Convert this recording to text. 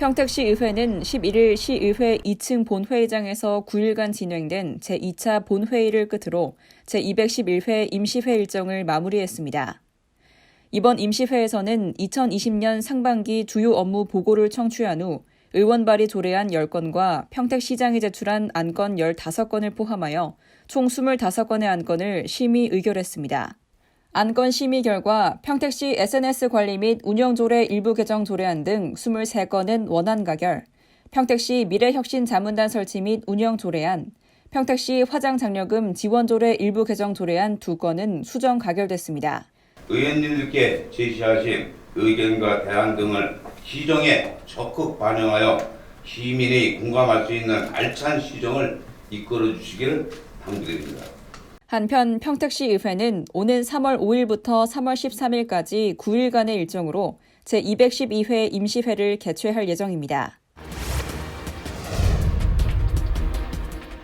평택시 의회는 11일 시의회 2층 본회의장에서 9일간 진행된 제2차 본회의를 끝으로 제211회 임시회 일정을 마무리했습니다. 이번 임시회에서는 2020년 상반기 주요 업무 보고를 청취한 후 의원 발이 조례안 10건과 평택시장이 제출한 안건 15건을 포함하여 총 25건의 안건을 심의 의결했습니다. 안건 심의 결과 평택시 SNS 관리 및 운영 조례 일부 개정 조례안 등 23건은 원안 가결, 평택시 미래혁신 자문단 설치 및 운영 조례안, 평택시 화장 장려금 지원 조례 일부 개정 조례안 2건은 수정 가결됐습니다. 의원님들께 제시하신 의견과 대안 등을 시정에 적극 반영하여 시민이 공감할 수 있는 알찬 시정을 이끌어 주시기를 당부드립니다. 한편 평택시 의회는 오는 3월 5일부터 3월 13일까지 9일간의 일정으로 제212회 임시회를 개최할 예정입니다.